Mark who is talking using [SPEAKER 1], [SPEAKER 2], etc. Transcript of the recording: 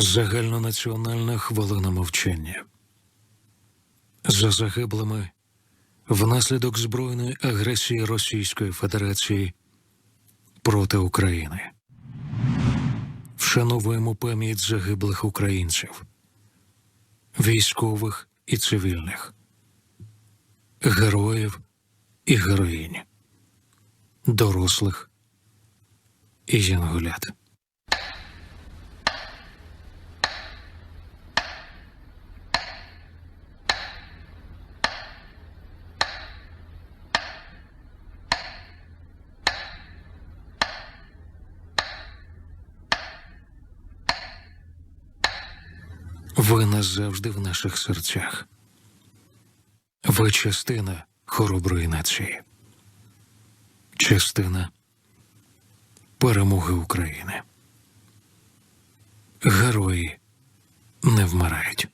[SPEAKER 1] Загальнонаціональна хвилина мовчання. За загиблими внаслідок збройної агресії Російської Федерації проти України. Вшановуємо пам'ять загиблих українців, військових і цивільних, героїв і героїнь, дорослих і янголят. Ви назавжди в наших серцях. Ви частина хороброї нації, частина перемоги України. Герої не вмирають.